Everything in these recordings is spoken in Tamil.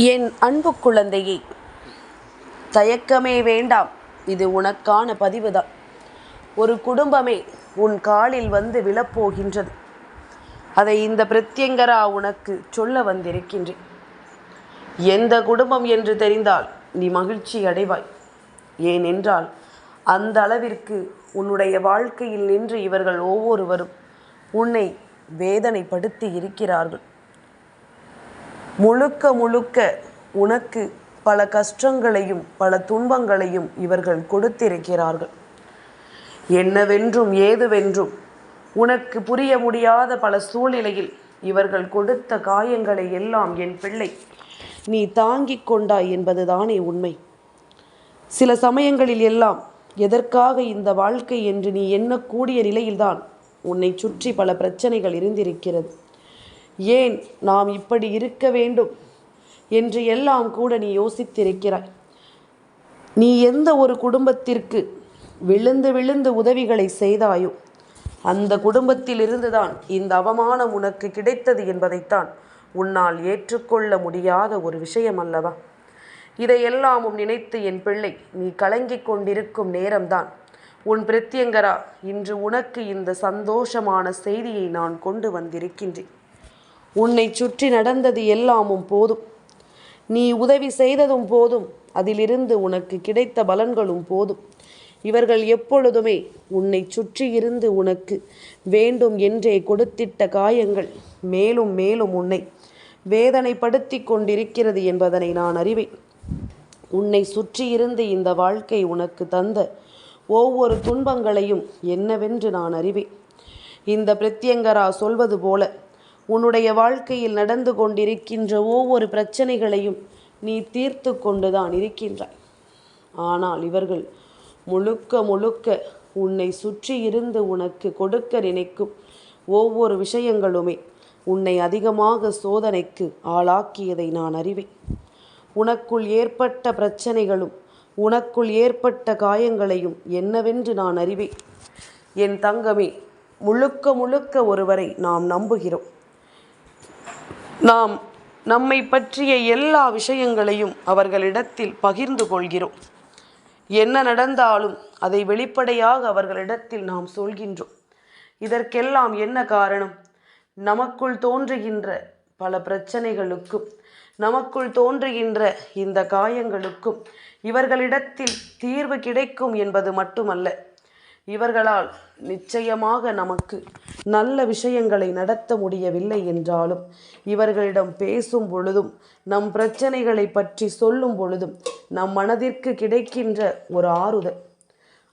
என் அன்பு குழந்தையே தயக்கமே வேண்டாம். இது உனக்கான பதிவுதான். ஒரு குடும்பமே உன் காலில் வந்து விழப்போகின்றது. அதை இந்த பிரத்யங்கரா உனக்கு சொல்ல வந்திருக்கின்றேன். எந்த குடும்பம் என்று தெரிந்தால் நீ மகிழ்ச்சி அடைவாய். ஏனென்றால் அந்த அளவிற்கு உன்னுடைய வாழ்க்கையில் நின்று இவர்கள் ஒவ்வொருவரும் உன்னை வேதனைப்படுத்தி இருக்கிறார்கள். முழுக்க முழுக்க உனக்கு பல கஷ்டங்களையும் பல துன்பங்களையும் இவர்கள் கொடுத்திருக்கிறார்கள். என்னவென்றும் ஏதுவென்றும் உனக்கு புரிய முடியாத பல சூழ்நிலையில் இவர்கள் கொடுத்த காயங்களை எல்லாம் என் பிள்ளை நீ தாங்கிக் கொண்டாய் என்பதுதானே உண்மை. சில சமயங்களில் எல்லாம் எதற்காக இந்த வாழ்க்கை என்று நீ எண்ணக்கூடிய நிலையில்தான் உன்னை சுற்றி பல பிரச்சனைகள் இருந்திருக்கிறது. ஏன் நாம் இப்படி இருக்க வேண்டும்? என்று எல்லாம் கூட நீ யோசித்திருக்கிறாய். நீ எந்த ஒரு குடும்பத்திற்கு விழுந்து விழுந்து உதவிகளை செய்தாயோ அந்த குடும்பத்திலிருந்துதான் இந்த அவமானம் உனக்கு கிடைத்தது என்பதைத்தான் உன்னால் ஏற்றுக்கொள்ள முடியாத ஒரு விஷயம் அல்லவா? இதையெல்லாமும் நினைத்து என் பிள்ளை நீ கலங்கிக் கொண்டிருக்கும் நேரம்தான். உன் பிரத்யங்கரா இன்று உனக்கு இந்த சந்தோஷமான செய்தியை நான் கொண்டு வந்திருக்கின்றேன். உன்னை சுற்றி நடந்தது எல்லாமும் போதும். நீ உதவி செய்ததும் போதும். அதிலிருந்து உனக்கு கிடைத்த பலன்களும் போதும். இவர்கள் எப்பொழுதுமே உன்னை சுற்றி இருந்து உனக்கு வேண்டும் என்றே கொடுத்திட்ட காயங்கள் மேலும் மேலும் உன்னை வேதனைப்படுத்தி கொண்டிருக்கிறது என்பதனை நான் அறிவேன். உன்னை சுற்றி இருந்து இந்த வாழ்க்கை உனக்கு தந்த ஒவ்வொரு துன்பங்களையும் என்னவென்று நான் அறிவேன். இந்த பிரத்யங்கரா சொல்வது போல உன்னுடைய வாழ்க்கையில் நடந்து கொண்டிருக்கின்ற ஒவ்வொரு பிரச்சனைகளையும் நீ தீர்த்து கொண்டுதான் இருக்கின்றாய். ஆனால் இவர்கள் முழுக்க முழுக்க உன்னை சுற்றி இருந்து உனக்கு கொடுக்க நினைக்கும் ஒவ்வொரு விஷயங்களுமே உன்னை அதிகமாக சோதனைக்கு ஆளாக்கியதை நான் அறிவேன். உனக்குள் ஏற்பட்ட பிரச்சனைகளும் உனக்குள் ஏற்பட்ட காயங்களையும் என்னவென்று நான் அறிவேன். என் தங்கமே முழுக்க முழுக்க ஒருவரை நாம் நம்புகிறோம். நாம் நம்மை பற்றிய எல்லா விஷயங்களையும் அவர்களிடத்தில் பகிர்ந்து கொள்கிறோம். என்ன நடந்தாலும் அதை வெளிப்படையாக அவர்களிடத்தில் நாம் சொல்கின்றோம். இதற்கெல்லாம் என்ன காரணம்? நமக்குள் தோன்றுகின்ற பல பிரச்சனைகளுக்கும் நமக்குள் தோன்றுகின்ற இந்த காயங்களுக்கும் இவர்களிடத்தில் தீர்வு கிடைக்கும் என்பது மட்டுமல்ல. இவர்களால் நிச்சயமாக நமக்கு நல்ல விஷயங்களை நடத்த முடியவில்லை என்றாலும் இவர்களிடம் பேசும் பொழுதும் நம் பிரச்சனைகளை பற்றி சொல்லும் பொழுதும் நம் மனதிற்கு கிடைக்கின்ற ஒரு ஆறுதல்.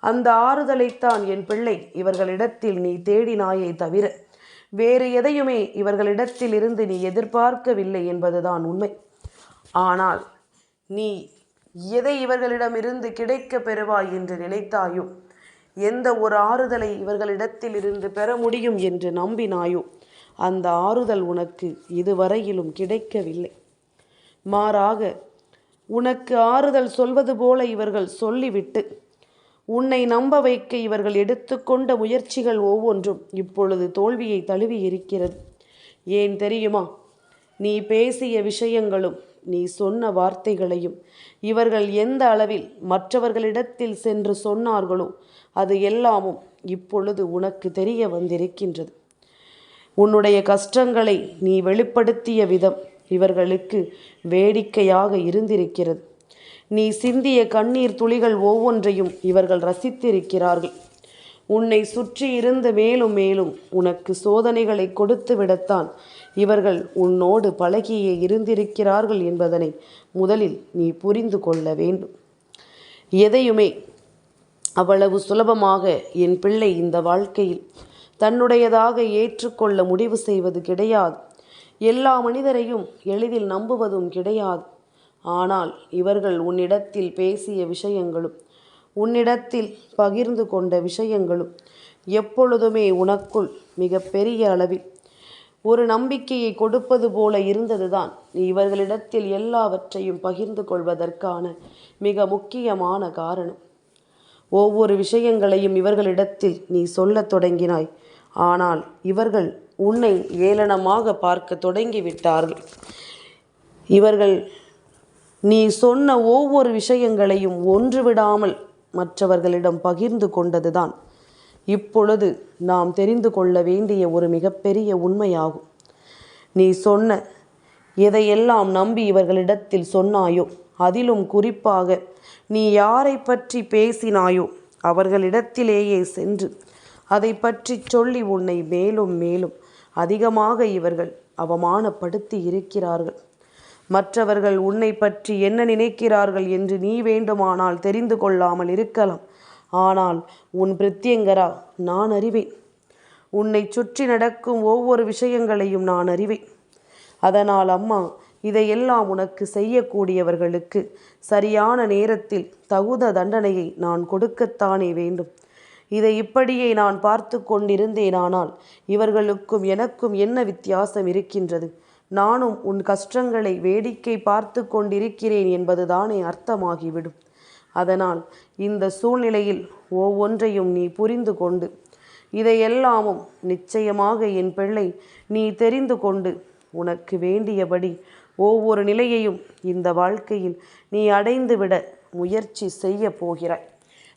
அந்த ஆறுதலைத்தான் என் பிள்ளை இவர்களிடத்தில் நீ தேடினாயே தவிர வேறு எதையுமே இவர்களிடத்தில் இருந்து நீ எதிர்பார்க்கவில்லை என்பதுதான் உண்மை. ஆனால் நீ எதை இவர்களிடமிருந்து கிடைக்க பெறுவாய் என்று நினைத்தாயோ எந்த ஒரு ஆறுதலை இவர்களிடத்தில் இருந்து பெற முடியும் என்று நம்பினாயோ அந்த ஆறுதல் உனக்கு இதுவரையிலும் கிடைக்கவில்லை. மாறாக உனக்கு ஆறுதல் சொல்வது போல இவர்கள் சொல்லிவிட்டு உன்னை நம்ப வைக்க இவர்கள் எடுத்துக்கொண்ட முயற்சிகள் ஒவ்வொன்றும் இப்பொழுது தோல்வியை தழுவி இருக்கிறது ஏன் தெரியுமா? நீ பேசிய விஷயங்களும் நீ சொன்ன வார்த்தைகளையும் இவர்கள் எந்த அளவில் மற்றவர்களிடத்தில் சென்று சொன்னார்களோ அது எல்லாமும் இப்பொழுது உனக்கு தெரிய வந்திருக்கின்றது. உன்னுடைய கஷ்டங்களை நீ வெளிப்படுத்திய விதம் இவர்களுக்கு வேடிக்கையாக இருந்திருக்கிறது. நீ சிந்திய கண்ணீர் துளிகள் ஒவ்வொன்றையும் இவர்கள் ரசித்திருக்கிறார்கள். உன்னை சுற்றி இருந்து மேலும் மேலும் உனக்கு சோதனைகளை கொடுத்து விடத்தான். இவர்கள் உன்னோடு பழகியே இருந்திருக்கிறார்கள் என்பதனை முதலில் நீ புரிந்து கொள்ள வேண்டும். எதையுமே அவ்வளவு சுலபமாக என் பிள்ளை இந்த வாழ்க்கையில் தன்னுடையதாக ஏற்றுக்கொள்ள முடிவு செய்வது கிடையாது. எல்லா மனிதரையும் எளிதில் நம்புவதும் கிடையாது. ஆனால் இவர்கள் உன்னிடத்தில் பேசிய விஷயங்களும் உன்னிடத்தில் பகிர்ந்து கொண்ட விஷயங்களும் எப்பொழுதுமே உனக்குள் மிக பெரிய அளவில். ஒரு நம்பிக்கையை கொடுப்பது போல இருந்ததுதான். நீ இவர்களிடத்தில் எல்லாவற்றையும் பகிர்ந்து கொள்வதற்கான மிக முக்கியமான காரணம். ஒவ்வொரு விஷயங்களையும் இவர்களிடத்தில் நீ சொல்லத் தொடங்கினாய். ஆனால் இவர்கள் உன்னை ஏளனமாக பார்க்க தொடங்கிவிட்டார்கள். இவர்கள் நீ சொன்ன ஒவ்வொரு விஷயங்களையும் ஒன்று விடாமல் மற்றவர்களிடம் பகிர்ந்து கொண்டதுதான். இப்பொழுது நாம் தெரிந்து கொள்ள வேண்டிய ஒரு மிகப்பெரிய உண்மையாகும். நீ சொன்ன எதையெல்லாம் நம்பி இவர்களிடத்தில் சொன்னாயோ அதிலும் குறிப்பாக நீ யாரை பற்றி பேசினாயோ அவர்களிடத்திலேயே சென்று அதை பற்றி சொல்லி உன்னை மேலும் மேலும் அதிகமாக இவர்கள் அவமானப்படுத்தி இருக்கிறார்கள். மற்றவர்கள் உன்னை பற்றி என்ன நினைக்கிறார்கள் என்று நீ வேண்டுமானால் தெரிந்து கொள்ளாமல் இருக்கலாம். ஆனால் உன் பிரத்யங்கரா நான் அறிவேன். உன்னை சுற்றி நடக்கும் ஒவ்வொரு விஷயங்களையும் நான் அறிவேன். அதனால் அம்மா இதையெல்லாம் உனக்கு செய்யக்கூடியவர்களுக்கு சரியான நேரத்தில் தகுந்த தண்டனையை நான் கொடுக்கத்தானே வேண்டும். இதை இப்படியே நான் பார்த்து கொண்டிருந்தேனானால் இவர்களுக்கும் எனக்கும் என்ன வித்தியாசம் இருக்கின்றது? நானும் உன் கஷ்டங்களை வேடிக்கை பார்த்து கொண்டிருக்கிறேன் என்பதுதானே அர்த்தமாகிவிடும். அதனால் இந்த சூழ்நிலையில் ஒவ்வொன்றையும் நீ புரிந்து கொண்டு இதையெல்லாமும் நிச்சயமாக என் பிள்ளை நீ தெரிந்து கொண்டு உனக்கு வேண்டியபடி ஒவ்வொரு நிலையையும் இந்த வாழ்க்கையில் நீ அடைந்துவிட முயற்சி செய்ய போகிறாய்.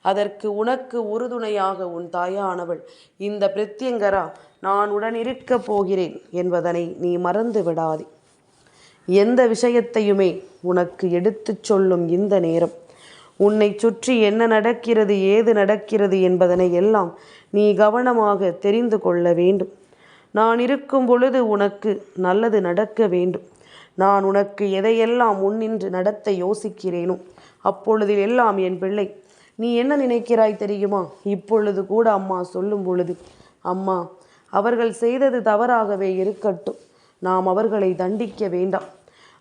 அதற்கு உனக்கு உறுதுணையாக உன் தாயானவள். இந்த பிரத்யங்கரா நான் உடனிருக்கப் போகிறேன் என்பதனை நீ மறந்து விடாதே. எந்த விஷயத்தையுமே உனக்கு எடுத்துச் சொல்லும் இந்த நேரம். உன்னை சுற்றி என்ன நடக்கிறது ஏது நடக்கிறது என்பதனை எல்லாம் நீ கவனமாக தெரிந்து கொள்ள வேண்டும். நான் இருக்கும் பொழுது உனக்கு நல்லது நடக்க வேண்டும். நான் உனக்கு எதையெல்லாம் முன்னின்று நடத்த யோசிக்கிறேனோ அப்பொழுதில் எல்லாம் என் பிள்ளை நீ என்ன நினைக்கிறாய் தெரியுமா? இப்பொழுது கூட அம்மா சொல்லும் பொழுது அம்மா அவர்கள் செய்தது தவறாகவே இருக்கட்டும். நாம் அவர்களை தண்டிக்க வேண்டாம்.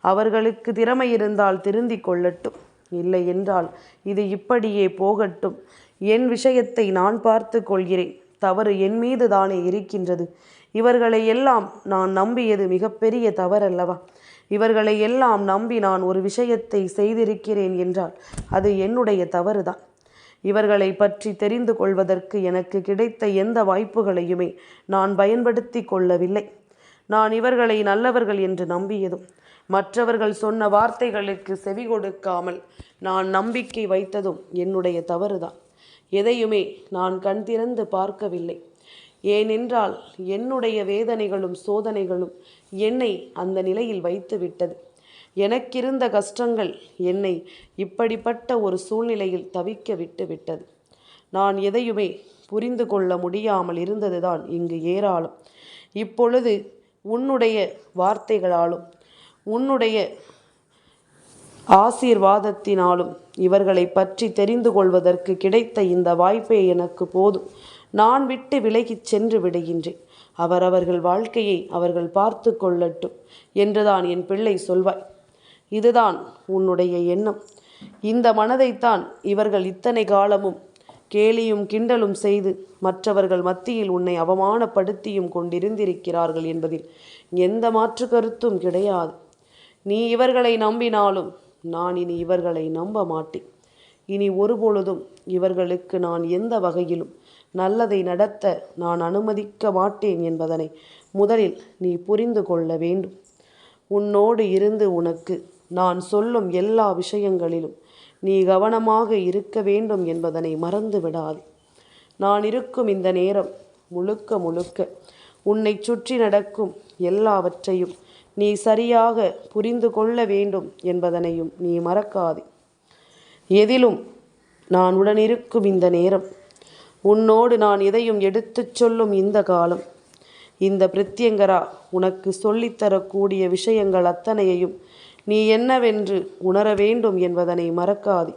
அவர்களுக்கு திறமை இருந்தால் திருந்திக் கொள்ளட்டும். இல்லை என்றால் இது இப்படியே போகட்டும். என் விஷயத்தை நான் பார்த்து கொள்கிறேன். தவறு என் மீது தானே இருக்கின்றது. இவர்களை எல்லாம் நான் நம்பியது மிகப்பெரிய தவறல்லவா? இவர்களை எல்லாம் நம்பி நான் ஒரு விஷயத்தை செய்திருக்கிறேன் என்றால் அது என்னுடைய தவறுதான். இவர்களை பற்றி தெரிந்து கொள்வதற்கு எனக்கு கிடைத்த எந்த வாய்ப்புகளையுமே நான் பயன்படுத்தி கொள்ளவில்லை. நான் இவர்களை நல்லவர்கள் என்று நம்பியதும் மற்றவர்கள் சொன்ன வார்த்தைகளுக்கு செவி கொடுக்காமல் நான் நம்பிக்கை வைத்ததும் என்னுடைய தவறுதான். எதையுமே நான் கண் திறந்து பார்க்கவில்லை. ஏனென்றால் என்னுடைய வேதனைகளும் சோதனைகளும் என்னை அந்த நிலையில் வைத்து விட்டது எனக்கிருந்த கஷ்டங்கள் என்னை இப்படிப்பட்ட ஒரு சூழ்நிலையில் தவிக்க விட்டு விட்டது நான் எதையுமே புரிந்து கொள்ள முடியாமல் இருந்ததுதான் இங்கு ஏராளம். இப்பொழுது உன்னுடைய வார்த்தைகளாலும் உன்னுடைய ஆசீர்வாதத்தினாலும் இவர்களை பற்றி தெரிந்து கொள்வதற்கு கிடைத்த இந்த வாய்ப்பே எனக்கு போதும். நான் விட்டு விலகிச் சென்று விடுகின்றேன். அவரவர்கள் வாழ்க்கையை அவர்கள் பார்த்து கொள்ளட்டும் என்றுதான் என் பிள்ளை சொல்வாய். இதுதான் உன்னுடைய எண்ணம். இந்த மனதைத்தான் இவர்கள் இத்தனை காலமும் கேலியும் கிண்டலும் செய்து மற்றவர்கள் மத்தியில் உன்னை அவமானப்படுத்தியும் கொண்டிருந்திருக்கிறார்கள் என்பதில் எந்த மாற்று கருத்தும் கிடையாது. நீ இவர்களை நம்பினாலும் நான் இனி இவர்களை நம்ப மாட்டேன். இனி ஒருபொழுதும் இவர்களுக்கு நான் எந்த வகையிலும் நல்லதை நடத்த நான் அனுமதிக்க மாட்டேன் என்பதனை முதலில் நீ புரிந்து கொள்ள வேண்டும். உன்னோடு இருந்து உனக்கு நான் சொல்லும் எல்லா விஷயங்களிலும் நீ கவனமாக இருக்க வேண்டும் என்பதனை மறந்து விடாது. நான் இருக்கும் இந்த நேரம் முழுக்க முழுக்க உன்னை சுற்றி நடக்கும் எல்லாவற்றையும் நீ சரியாக புரிந்து கொள்ள வேண்டும் என்பதனையும் நீ மறக்காது. எதிலும் நான் உடனிருக்கும் இந்த நேரம் உன்னோடு நான் எதையும் எடுத்துச் சொல்லும் இந்த காலம் இந்த பிரத்யங்கரா உனக்கு சொல்லித்தரக்கூடிய விஷயங்கள் அத்தனையையும் நீ என்னவென்று உணர வேண்டும் என்பதனை மறக்காதே.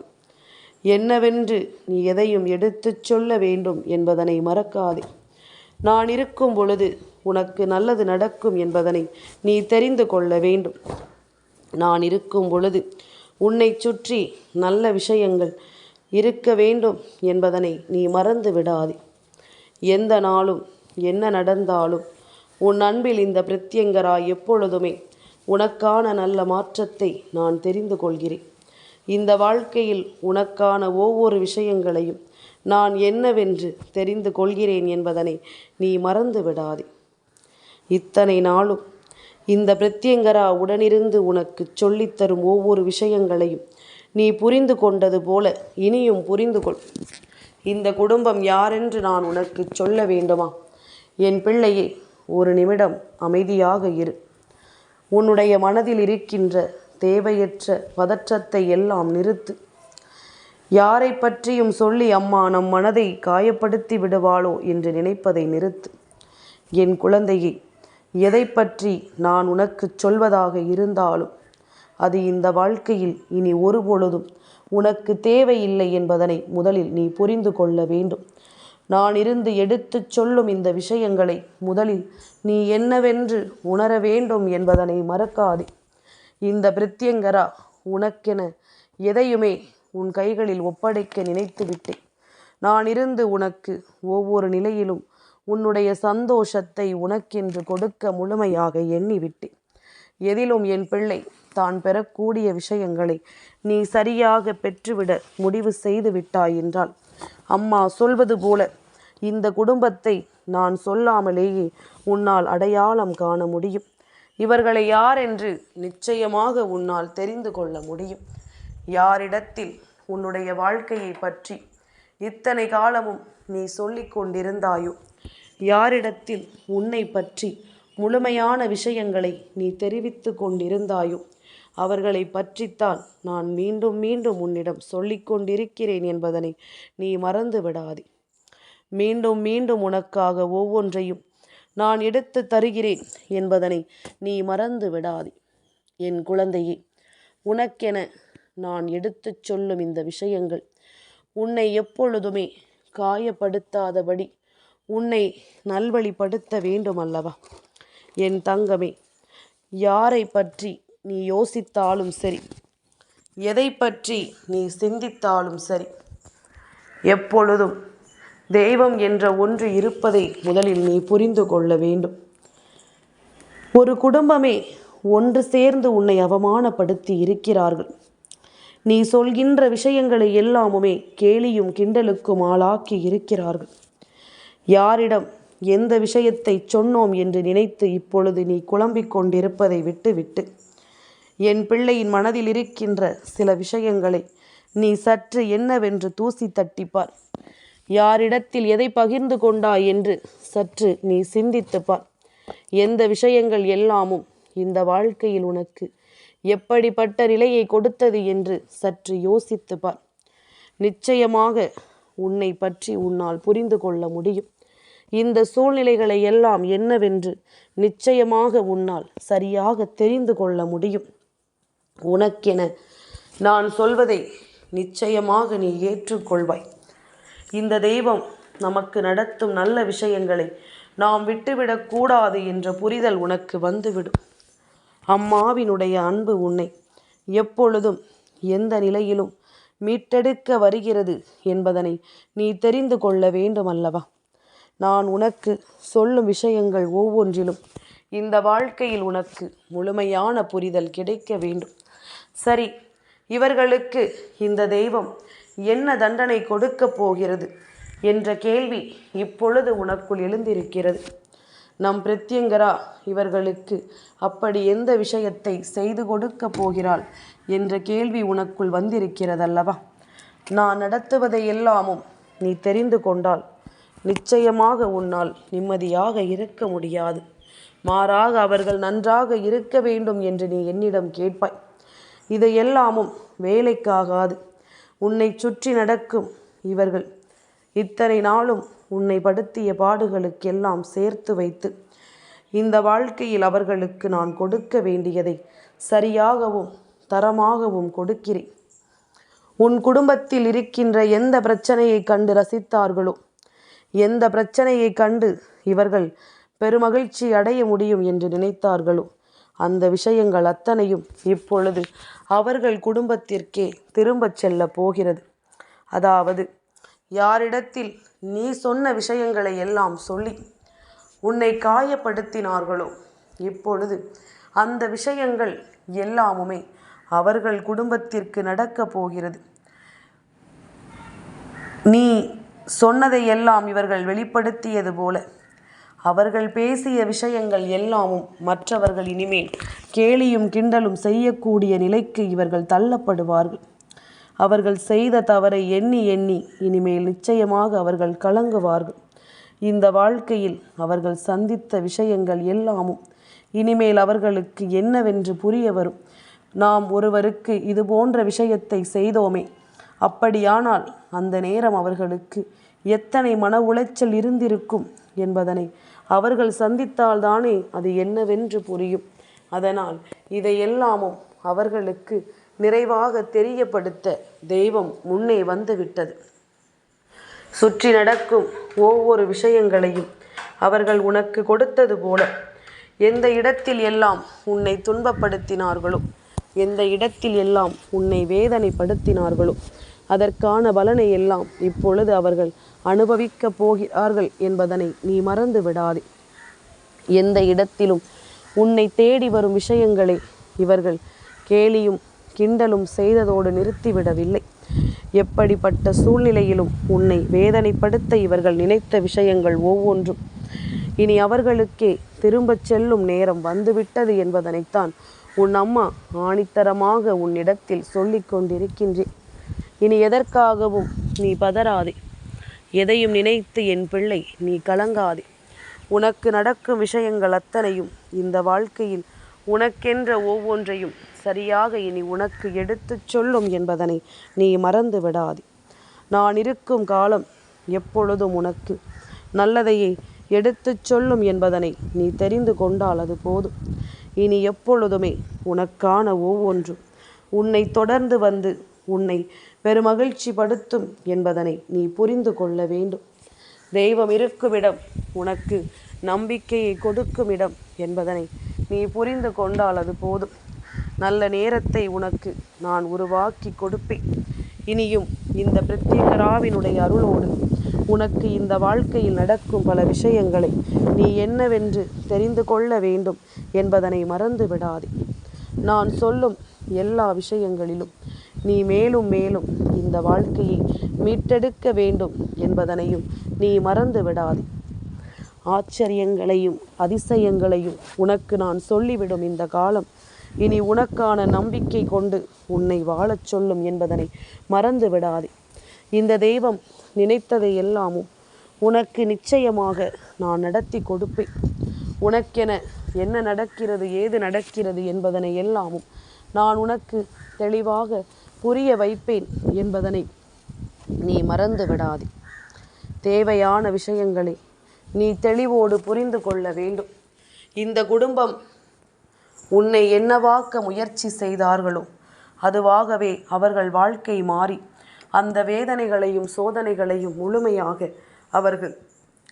என்னவென்று நீ எதையும் எடுத்துச் சொல்ல வேண்டும் என்பதனை மறக்காதே. நான் இருக்கும் பொழுது உனக்கு நல்லது நடக்கும் என்பதனை நீ தெரிந்து கொள்ள வேண்டும். நான் இருக்கும் பொழுது உன்னை சுற்றி நல்ல விஷயங்கள் இருக்க வேண்டும் என்பதனை நீ மறந்து விடாதே. எந்த நாளும் என்ன நடந்தாலும் உன் அன்பில் இந்த பிரத்யங்கரா எப்பொழுதுமே உனக்கான நல்ல மாற்றத்தை நான் தெரிந்து கொள்கிறேன். இந்த வாழ்க்கையில் உனக்கான ஒவ்வொரு விஷயங்களையும் நான் என்னவென்று தெரிந்து கொள்கிறேன் என்பதனை நீ மறந்து விடாதே. இத்தனை நாளும் இந்த பிரத்யங்கரா உடனிருந்து உனக்கு சொல்லித்தரும் ஒவ்வொரு விஷயங்களையும் நீ புரிந்து கொண்டது போல இனியும் புரிந்து கொள். இந்த குடும்பம் யாரென்று நான் உனக்கு சொல்ல வேண்டுமா? என் பிள்ளையே ஒரு நிமிடம் அமைதியாக இரு. உன்னுடைய மனதில் இருக்கின்ற தேவையற்ற பதற்றத்தை எல்லாம் நிறுத்து. யாரை பற்றியும் சொல்லி அம்மா நம் மனதை காயப்படுத்தி விடுவாளோ? என்று நினைப்பதை நிறுத்து. என் குழந்தையை எதை பற்றி நான் உனக்கு சொல்வதாக இருந்தாலும் அது இந்த வாழ்க்கையில் இனி ஒருபொழுதும் உனக்கு தேவையில்லை என்பதனை முதலில் நீ புரிந்து கொள்ள வேண்டும். நான் இருந்து எடுத்துச் சொல்லும் இந்த விஷயங்களை முதலில் நீ என்னவென்று உணர வேண்டும் என்பதனை மறக்காதே. இந்த பிரத்யங்கரா உனக்கென எதையுமே உன் கைகளில் ஒப்படைக்க நினைத்து விட்டேன். நான் இருந்து உனக்கு ஒவ்வொரு நிலையிலும் உன்னுடைய சந்தோஷத்தை உனக்கென்று கொடுக்க முழுமையாக எண்ணிவிட்டேன் எதிலும் என் பிள்ளை தான் பெறக்கூடிய விஷயங்களை நீ சரியாக பெற்றுவிட முடிவு செய்து விட்டாய் என்றால் அம்மா சொல்வது போல இந்த குடும்பத்தை நான் சொல்லாமலேயே உன்னால் அடையாளம் காண முடியும். இவர்களை யார் என்று நிச்சயமாக உன்னால் தெரிந்து கொள்ள முடியும். யாரிடத்தில் உன்னுடைய வாழ்க்கையை பற்றி இத்தனை காலமும் நீ சொல்லிக் கொண்டிருந்தாயோ? யாரிடத்தில் உன்னை பற்றி முழுமையான விஷயங்களை நீ தெரிவித்து கொண்டிருந்தாயோ? அவர்களை பற்றித்தான் நான் மீண்டும் மீண்டும் உன்னிடம் சொல்லிக் கொண்டிருக்கிறேன் என்பதனை நீ மறந்து விடாதே மீண்டும் மீண்டும் உனக்காக ஒவ்வொன்றையும் நான் எடுத்து தருகிறேன் என்பதனை நீ மறந்து விடாதே. என் குழந்தையே உனக்கென நான் எடுத்துச் சொல்லும் இந்த விஷயங்கள் உன்னை எப்பொழுதுமே காயப்படுத்தாதபடி உன்னை நல்வழிப்படுத்த வேண்டும் அல்லவா என் தங்கமே யாரை பற்றி நீ யோசித்தாலும் சரி எதை பற்றி நீ சிந்தித்தாலும் சரி எப்பொழுதும் தெய்வம் என்ற ஒன்று இருப்பதை முதலில் நீ புரிந்து கொள்ள வேண்டும். ஒரு குடும்பமே ஒன்று சேர்ந்து உன்னை அவமானப்படுத்தி இருக்கிறார்கள். நீ சொல்கின்ற விஷயங்களை எல்லாமுமே கேலியும் கிண்டலுக்கும் ஆளாக்கி இருக்கிறார்கள். யாரிடம் எந்த விஷயத்தை சொன்னோம் என்று நினைத்து இப்பொழுது நீ குழம்பிக் கொண்டிருப்பதை விட்டுவிட்டு என் பிள்ளையின் மனதில் இருக்கின்ற சில விஷயங்களை நீ சற்று என்னவென்று தூசி தட்டிப்பார். யாரிடத்தில் எதை பகிர்ந்து கொண்டாய் என்று சற்று நீ சிந்தித்துப்பார் எந்த விஷயங்கள் எல்லாமும் இந்த வாழ்க்கையில் உனக்கு எப்படிப்பட்ட நிலையை கொடுத்தது என்று சற்று யோசித்து பார் நிச்சயமாக உன்னை பற்றி உன்னால் புரிந்து கொள்ள முடியும். இந்த சூழ்நிலைகளை எல்லாம் என்னவென்று நிச்சயமாக உன்னால் சரியாக தெரிந்து கொள்ள முடியும். உனக்கென நான் சொல்வதை நிச்சயமாக நீ ஏற்றுக்கொள்வாய். இந்த தெய்வம் நமக்கு நடத்தும் நல்ல விஷயங்களை நாம் விட்டுவிடக்கூடாது என்ற புரிதல் உனக்கு வந்துவிடும். அம்மாவினுடைய அன்பு உன்னை எப்பொழுதும் எந்த நிலையிலும் மீட்டெடுக்க வருகிறது என்பதனை நீ தெரிந்து கொள்ள வேண்டும் அல்லவா நான் உனக்கு சொல்லும் விஷயங்கள் ஒவ்வொன்றிலும் இந்த வாழ்க்கையில் உனக்கு முழுமையான புரிதல் கிடைக்க வேண்டும். சரி இவர்களுக்கு இந்த தெய்வம் என்ன தண்டனை கொடுக்கப் போகிறது என்ற கேள்வி இப்பொழுது உனக்குள் எழுந்திருக்கிறது. நம் பிரத்யங்கரா இவர்களுக்கு அப்படி எந்த விஷயத்தை செய்து கொடுக்க போகிறாள் என்ற கேள்வி உனக்குள் வந்திருக்கிறதல்லவா? நான் நடத்துவதை எல்லாமும் நீ தெரிந்து கொண்டால் நிச்சயமாக உன்னால் நிம்மதியாக இருக்க முடியாது. மாறாக அவர்கள் நன்றாக இருக்க வேண்டும் என்று நீ என்னிடம் கேட்பாய். இதையெல்லாமும் வேலைக்காகாது. உன்னை சுற்றி நடக்கும் இவர்கள். இத்தனை நாளும் உன்னை படுத்திய பாடுகளுக்கெல்லாம் சேர்த்து வைத்து இந்த வாழ்க்கையில் அவர்களுக்கு நான் கொடுக்க வேண்டியதை சரியாகவும் தரமாகவும் கொடுக்கிறேன். உன் குடும்பத்தில் இருக்கின்ற எந்த பிரச்சனையை கண்டு ரசித்தார்களோ எந்த பிரச்சனையை கண்டு இவர்கள் பெருமகிழ்ச்சி அடைய முடியும் என்று நினைத்தார்களோ அந்த விஷயங்கள் அத்தனையும் இப்பொழுது அவர்கள் குடும்பத்திற்கே திரும்பச் செல்ல போகிறது. அதாவது யாரிடத்தில் நீ சொன்ன விஷயங்களை எல்லாம் சொல்லி உன்னை காயப்படுத்தினார்களோ இப்பொழுது அந்த விஷயங்கள் எல்லாமுமே அவர்கள் குடும்பத்திற்கு நடக்கப் போகிறது. நீ சொன்னதை எல்லாம் இவர்கள் வெளிப்படுத்தியது போல அவர்கள் பேசிய விஷயங்கள் எல்லாமும் மற்றவர்கள் இனிமேல் கேலியும் கிண்டலும் செய்யக்கூடிய நிலைக்கு இவர்கள் தள்ளப்படுவார்கள். அவர்கள் செய்த தவறை எண்ணி எண்ணி இனிமேல் நிச்சயமாக அவர்கள் கலங்குவார்கள். இந்த வாழ்க்கையில் அவர்கள் சந்தித்த விஷயங்கள் எல்லாமும் இனிமேல் அவர்களுக்கு என்னவென்று புரிய வரும். நாம் ஒருவருக்கு இது போன்ற விஷயத்தை செய்தோமே அப்படியானால் அந்த நேரம் அவர்களுக்கு எத்தனை மன உளைச்சல் இருந்திருக்கும் என்பதனை அவர்கள் சந்தித்தால்தானே அது என்னவென்று புரியும். அதனால் இதையெல்லாமும் அவர்களுக்கு நிறைவாக தெரியப்படுத்த தெய்வம் முன்னே வந்துவிட்டது. சுற்றி நடக்கும் ஒவ்வொரு விஷயங்களையும் அவர்கள் உனக்கு கொடுத்தது போல எந்த இடத்தில் எல்லாம் உன்னை துன்பப்படுத்தினார்களோ எந்த இடத்தில் எல்லாம் உன்னை வேதனைப்படுத்தினார்களோ அதற்கான பலனை எல்லாம் இப்பொழுது அவர்கள் அனுபவிக்கப் போகிறார்கள் என்பதனை நீ மறந்து விடாதே. எந்த இடத்திலும் உன்னை தேடி வரும் விஷயங்களை இவர்கள் கேலியும் கிண்டலும் செய்ததோடு நிறுத்திவிடவில்லை. எப்படிப்பட்ட சூழ்நிலையிலும் உன்னை வேதனைப்படுத்த இவர்கள் நினைத்த விஷயங்கள் ஒவ்வொன்றும். இனி அவர்களுக்கே திரும்பச் செல்லும் நேரம் வந்துவிட்டது என்பதனைத்தான் உன் அம்மா ஆணித்தரமாக உன்னிடத்தில் சொல்லிக் கொண்டிருக்கின்றேன். இனி எதற்காகவும் நீ பதறாதே. எதையும் நினைத்து என் பிள்ளை நீ கலங்காதே. உனக்கு நடக்கும் விஷயங்கள் அத்தனையும் இந்த வாழ்க்கையில் உனக்கென்ற ஒவ்வொன்றையும் சரியாக இனி உனக்கு எடுத்துச் சொல்லும் என்பதனை நீ மறந்து விடாதே. நான் இருக்கும் காலம் எப்பொழுதும் உனக்கு நல்லதையே எடுத்துச் சொல்லும் என்பதனை நீ தெரிந்து கொண்டால் அது போதும். இனி எப்பொழுதுமே உனக்கான ஒவ்வொன்றும் உன்னை தொடர்ந்து வந்து உன்னை பெருமகிழ்ச்சி படுத்தும் என்பதனை நீ புரிந்து கொள்ள வேண்டும். தெய்வம் இருக்குமிடம் உனக்கு நம்பிக்கையை கொடுக்கும் இடம் என்பதனை நீ புரிந்து கொண்டால் அது போதும். நல்ல நேரத்தை உனக்கு நான் உருவாக்கி கொடுப்பேன். இனியும் இந்த பிரத்யேகராவினுடைய அருளோடு உனக்கு இந்த வாழ்க்கையில் நடக்கும் பல விஷயங்களை நீ என்னவென்று தெரிந்து கொள்ள வேண்டும் என்பதனை மறந்து விடாதே நான் சொல்லும் எல்லா விஷயங்களிலும் நீ மேலும் மேலும் இந்த வாழ்க்கையை மீட்டெடுக்க வேண்டும் என்பதனையும் நீ மறந்து விடாதே. ஆச்சரியங்களையும் அதிசயங்களையும் உனக்கு நான் சொல்லிவிடும் இந்த காலம் இனி உனக்கான நம்பிக்கை கொண்டு உன்னை வாழச் சொல்லும் என்பதனை மறந்து விடாதே. இந்த தெய்வம் நினைத்ததை எல்லாமும் உனக்கு நிச்சயமாக நான் நடத்தி கொடுப்பேன். உனக்கென என்ன நடக்கிறது ஏது நடக்கிறது என்பதனை எல்லாமும் நான் உனக்கு தெளிவாக புரிய வைப்பேன் என்பதனை நீ மறந்து விடாதே. தேவையான விஷயங்களை நீ தெளிவோடு புரிந்து கொள்ள வேண்டும். இந்த குடும்பம் உன்னை என்னவாக்க முயற்சி செய்தார்களோ அதுவாகவே அவர்கள் வாழ்க்கை மாறி அந்த வேதனைகளையும் சோதனைகளையும் முழுமையாக அவர்கள்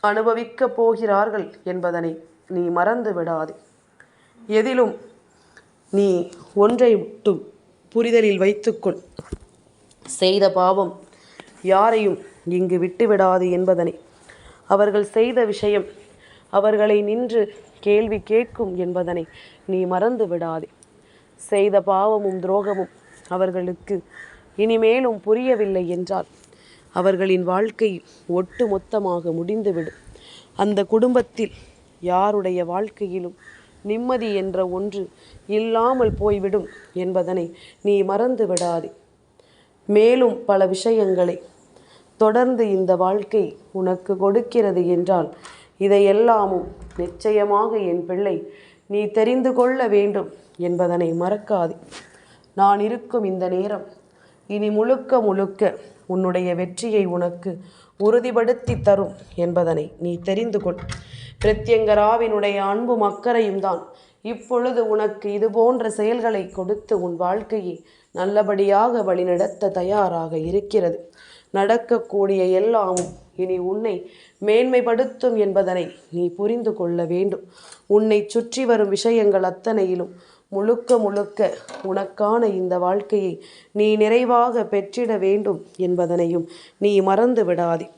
அனுபவிக்கப் போகிறார்கள் என்பதனை நீ மறந்து விடாதே. எதிலும் நீ ஒன்றை மட்டும் புரிதலில் வைத்துக்கொள். செய்த பாவம் யாரையும் இங்கு விட்டுவிடாது என்பதனை. அவர்கள் செய்த விஷயம் அவர்களை நின்று கேள்வி கேட்கும் என்பதனை நீ மறந்து விடாதே. செய்த பாவமும் துரோகமும் அவர்களுக்கு இனிமேலும் புரியவில்லை என்றால் அவர்களின் வாழ்க்கை ஒட்டு மொத்தமாக முடிந்துவிடும். அந்த குடும்பத்தில் யாருடைய வாழ்க்கையிலும் நிம்மதி என்ற ஒன்று இல்லாமல் போய்விடும் என்பதனை நீ மறந்து விடாதே. மேலும் பல விஷயங்களை தொடர்ந்து இந்த வாழ்க்கை உனக்கு கொடுக்கிறது என்றால் இதையெல்லாமும் நிச்சயமாக என் பிள்ளை நீ தெரிந்து கொள்ள வேண்டும் என்பதனை மறக்காதே. நான் இருக்கும் இந்த நேரம் இனி முழுக்க முழுக்க உன்னுடைய வெற்றியை உனக்கு உறுதிப்படுத்தி தரும் என்பதனை நீ தெரிந்து கொள். பிரத்யங்கராவினுடைய அன்பும் அக்கறையும் தான். இப்பொழுது உனக்கு இது போன்ற செயல்களை கொடுத்து உன் வாழ்க்கையை நல்லபடியாக வழிநடத்த தயாராக இருக்கிறது. நடக்கக்கூடிய எல்லாமும் இனி உன்னை மேன்மைப்படுத்தும் என்பதனை நீ புரிந்து கொள்ள வேண்டும். உன்னை சுற்றி வரும் விஷயங்கள் அத்தனையிலும் முழுக்க முழுக்க உனக்கான இந்த வாழ்க்கையை நீ நிறைவாக பெற்றிட வேண்டும் என்பதனையும் நீ மறந்து விடாதே.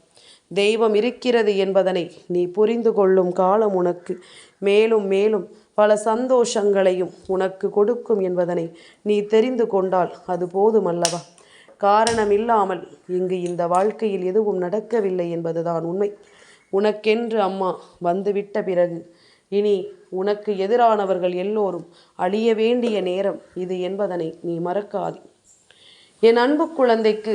தெய்வம் இருக்கிறது என்பதனை நீ புரிந்து கொள்ளும் காலம் உனக்கு. மேலும் மேலும் பல சந்தோஷங்களையும் உனக்கு கொடுக்கும் என்பதனை நீ தெரிந்து கொண்டால் அது போதுமல்லவா? காரணமில்லாமல் இங்கு இந்த வாழ்க்கையில் எதுவும் நடக்கவில்லை என்பதுதான் உண்மை. உனக்கென்று அம்மா வந்துவிட்ட பிறகு இனி உனக்கு எதிரானவர்கள் எல்லோரும் அழிய வேண்டிய நேரம் இது என்பதனை நீ மறக்காது. என் அன்பு குழந்தைக்கு